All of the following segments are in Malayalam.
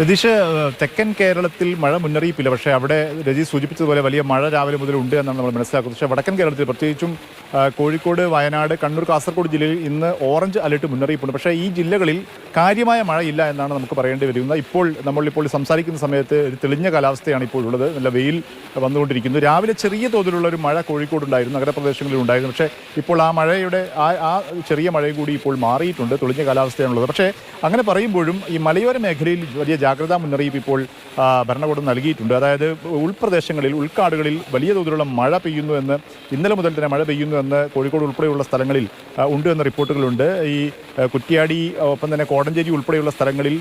രതീഷ് തെക്കൻ കേരളത്തിൽ മഴ മുന്നറിയിപ്പില്ല. പക്ഷേ അവിടെ രജീഷ് സൂചിപ്പിച്ചതുപോലെ വലിയ മഴ രാവിലെ മുതൽ ഉണ്ട് എന്നാണ് നമ്മൾ മനസ്സിലാക്കുന്നത്. പക്ഷേ വടക്കൻ കേരളത്തിൽ പ്രത്യേകിച്ചും കോഴിക്കോട് വയനാട് കണ്ണൂർ കാസർഗോഡ് ജില്ലയിൽ ഇന്ന് ഓറഞ്ച് അലർട്ട് മുന്നറിയിപ്പുണ്ട്. പക്ഷേ ഈ ജില്ലകളിൽ കാര്യമായ മഴയില്ല എന്നാണ് നമുക്ക് പറയേണ്ടി വരുന്നത് ഇപ്പോൾ നമ്മളിപ്പോൾ സംസാരിക്കുന്ന സമയത്ത് ഒരു തെളിഞ്ഞ കാലാവസ്ഥയാണ് ഇപ്പോൾ ഉള്ളത്. നല്ല വെയിൽ വന്നുകൊണ്ടിരിക്കുന്നു. രാവിലെ ചെറിയ തോതിലുള്ള ഒരു മഴ കോഴിക്കോടുണ്ടായിരുന്നു നഗരപ്രദേശങ്ങളിൽ ഉണ്ടായിരുന്നു. പക്ഷേ ഇപ്പോൾ ആ മഴയുടെ ആ ആ ചെറിയ മഴയും കൂടി ഇപ്പോൾ മാറിയിട്ടുണ്ട്. തെളിഞ്ഞ കാലാവസ്ഥയാണുള്ളത്. പക്ഷേ അങ്ങനെ പറയുമ്പോഴും ഈ മലയോര മേഖലയിൽ വലിയ ജാഗ്രതാ മുന്നറിയിപ്പ് ഇപ്പോൾ ഭരണകൂടം നൽകിയിട്ടുണ്ട്. അതായത് ഉൾപ്രദേശങ്ങളിൽ ഉൾക്കാടുകളിൽ വലിയ തോതിലുള്ള മഴ പെയ്യുന്നു എന്ന് ഇന്നലെ മുതൽ തന്നെ മഴ പെയ്യുന്നു എന്ന് കോഴിക്കോട് ഉൾപ്പെടെയുള്ള സ്ഥലങ്ങളിൽ ഉണ്ട് എന്ന റിപ്പോർട്ടുകളുണ്ട്. ഈ കുറ്റിയാടി ഒപ്പം തന്നെ കോടഞ്ചേരി ഉൾപ്പെടെയുള്ള സ്ഥലങ്ങളിൽ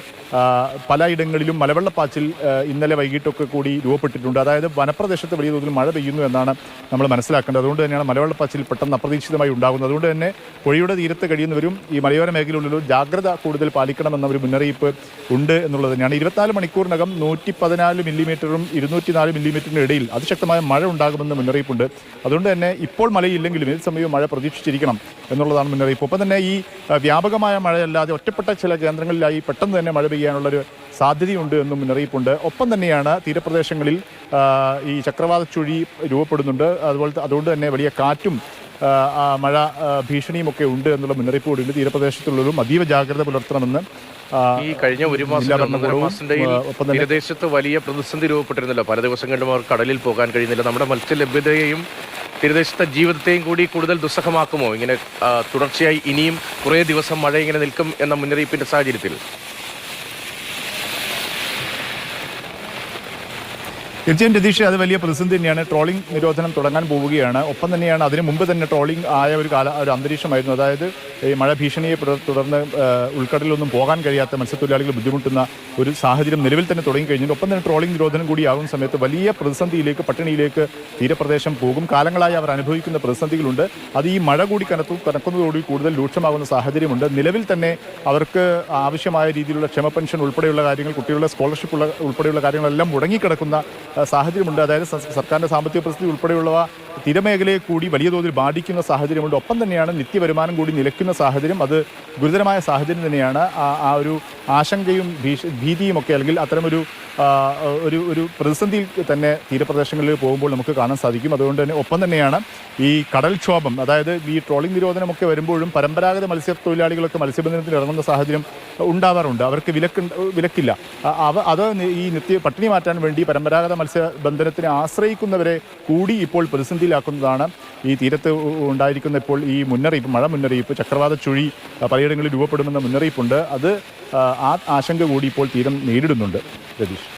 പലയിടങ്ങളിലും മലവെള്ളപ്പാച്ചിൽ ഇന്നലെ വൈകിട്ടൊക്കെ കൂടി രൂപപ്പെട്ടിട്ടുണ്ട്. അതായത് വനപ്രദേശത്ത് വലിയ തോതിൽ മഴ പെയ്യുന്നു എന്നാണ് നമ്മൾ മനസ്സിലാക്കേണ്ടത്. അതുകൊണ്ട് തന്നെയാണ് മലവെള്ളപ്പാച്ചിൽ പെട്ടെന്ന് അപ്രതീക്ഷിതമായി ഉണ്ടാകുന്നത്. അതുകൊണ്ട് തന്നെ പുഴയുടെ തീരത്ത് കഴിയുന്നവരും ഈ മലയോര മേഖലയിലുള്ള ജാഗ്രത കൂടുതൽ പാലിക്കണമെന്ന ഒരു മുന്നറിയിപ്പ് ഉണ്ട് എന്നുള്ളത് തന്നെയാണ്. ഇരുപത്തിനാല് മണിക്കൂറിനകം നൂറ്റി പതിനാല് മില്ലിമീറ്ററും ഇരുന്നൂറ്റി നാല് മില്ലിമീറ്ററിനും ഇടയിൽ അതിശക്തമായ മഴ ഉണ്ടാകുമെന്ന് മുന്നറിയിപ്പുണ്ട്. അതുകൊണ്ട് തന്നെ ഇപ്പോൾ മഴയില്ലെങ്കിലും ഏത് സമയവും മഴ പ്രതീക്ഷിച്ചിരിക്കണം എന്നുള്ളതാണ് മുന്നറിയിപ്പ്. ഒപ്പം തന്നെ ഈ വ്യാപകമായ മഴയല്ലാതെ ഒറ്റപ്പെട്ട ചില കേന്ദ്രങ്ങളിലായി പെട്ടെന്ന് തന്നെ മഴ പെയ്യാനുള്ളൊരു സാധ്യതയുണ്ട് എന്നും മുന്നറിയിപ്പുണ്ട്. ഒപ്പം തന്നെയാണ് തീരപ്രദേശങ്ങളിൽ ഈ ചക്രവാത ചുഴി രൂപപ്പെടുന്നുണ്ട്. അതുപോലെ അതുകൊണ്ട് തന്നെ വലിയ കാറ്റും മഴ ഭീഷണിയുമൊക്കെ ഭീഷണിയും ഒക്കെ ഉണ്ട് എന്നുള്ള മുന്നറിയിപ്പ് കൂടിയുണ്ട് തീരപ്രദേശത്തുള്ളവരും അതീവ ജാഗ്രത പുലർത്തണമെന്ന് ഈ കഴിഞ്ഞ ഒരു മാസം ഒരു മാസത്തിന്റെ തീരദേശത്ത് വലിയ പ്രതിസന്ധി രൂപപ്പെട്ടിരുന്നല്ലോ. പല ദിവസങ്ങളിലും അവർ കടലിൽ പോകാൻ കഴിയുന്നില്ല. നമ്മുടെ മത്സ്യലഭ്യതയെയും തീരദേശത്തെ ജീവിതത്തെയും കൂടി കൂടുതൽ ദുസ്സഹമാക്കുമോ? ഇങ്ങനെ തുടർച്ചയായി ഇനിയും കുറേ ദിവസം മഴ ഇങ്ങനെ നിൽക്കും എന്ന മുന്നറിയിപ്പിന്റെ സാഹചര്യത്തിൽ. തീർച്ചയായും രതീഷ് അത് വലിയ പ്രതിസന്ധി തന്നെയാണ്. ട്രോളിംഗ് നിരോധനം തുടങ്ങാൻ പോവുകയാണ്. ഒപ്പം തന്നെയാണ് അതിനു മുമ്പ് തന്നെ ട്രോളിംഗ് ആയ ഒരു കാല ഒരു അന്തരീക്ഷമായിരുന്നു. അതായത് ഈ മഴ ഭീഷണിയെ തുടർന്ന് ഉൾക്കടലിലൊന്നും പോകാൻ കഴിയാത്ത മത്സ്യത്തൊഴിലാളികൾ ബുദ്ധിമുട്ടുന്ന ഒരു സാഹചര്യം നിലവിൽ തന്നെ തുടങ്ങി കഴിഞ്ഞിട്ടുണ്ട് ഒപ്പം തന്നെ ട്രോളിംഗ് നിരോധനം കൂടി ആകുന്ന സമയത്ത് വലിയ പ്രതിസന്ധിയിലേക്ക് പട്ടിണിയിലേക്ക് തീരപ്രദേശം പോകും. കാലങ്ങളായി അവർ അനുഭവിക്കുന്ന പ്രതിസന്ധികളുണ്ട്. അത് ഈ മഴ കൂടി കനത്തു കനക്കുന്നതോടുകൂടി കൂടുതൽ രൂക്ഷമാകുന്ന സാഹചര്യമുണ്ട്. നിലവിൽ തന്നെ അവർക്ക് ആവശ്യമായ രീതിയിലുള്ള ക്ഷമ പെൻഷൻ ഉൾപ്പെടെയുള്ള കാര്യങ്ങൾ കുട്ടികളുടെ സ്കോളർഷിപ്പ് ഉള്ള ഉൾപ്പെടെയുള്ള കാര്യങ്ങളെല്ലാം മുടങ്ങിക്കിടക്കുന്ന സാഹചര്യമുണ്ട്. അതായത് സർക്കാരിന്റെ സാമ്പത്തിക പരിസ്ഥിതി ഉൾപ്പെടെയുള്ളവ തീരമേഖലയെ കൂടി വലിയ തോതിൽ ബാധിക്കുന്ന സാഹചര്യമുണ്ട്. ഒപ്പം തന്നെയാണ് നിത്യവരുമാനം കൂടി നിലയ്ക്കുന്ന സാഹചര്യം. അത് ഗുരുതരമായ സാഹചര്യം തന്നെയാണ്. ആ ഒരു ആശങ്കയും ഭീതിയുമൊക്കെ അല്ലെങ്കിൽ അത്തരമൊരു ഒരു ഒരു പ്രതിസന്ധിയിൽ തന്നെ തീരപ്രദേശങ്ങളിൽ പോകുമ്പോൾ നമുക്ക് കാണാൻ സാധിക്കും. അതുകൊണ്ട് തന്നെ ഒപ്പം തന്നെയാണ് ഈ കടൽക്ഷോഭം അതായത് ഈ ട്രോളിംഗ് നിരോധനമൊക്കെ വരുമ്പോഴും പരമ്പരാഗത മത്സ്യത്തൊഴിലാളികളൊക്കെ മത്സ്യബന്ധനത്തിൽ ഇറങ്ങുന്ന സാഹചര്യം ഉണ്ടാവാറുണ്ട്. അവർക്ക് വിലക്ക് വിലക്കില്ല. അവ അത് ഈ നിത്യ പട്ടിണി മാറ്റാൻ വേണ്ടി പരമ്പരാഗത മത്സ്യബന്ധനത്തിനെ ആശ്രയിക്കുന്നവരെ കൂടി ഇപ്പോൾ പ്രതിസന്ധിയിലാക്കുന്നതാണ് ഈ തീരത്ത് ഉണ്ടായിരിക്കുന്ന ഇപ്പോൾ ഈ മുന്നറിയിപ്പ് മഴ മുന്നറിയിപ്പ് ചക്രവാത ചുഴി പലയിടങ്ങളിൽ രൂപപ്പെടുമെന്ന മുന്നറിയിപ്പുണ്ട്. അത് ആ ആശങ്ക കൂടി ഇപ്പോൾ തീരം നേരിടുന്നുണ്ട് രതീഷ്.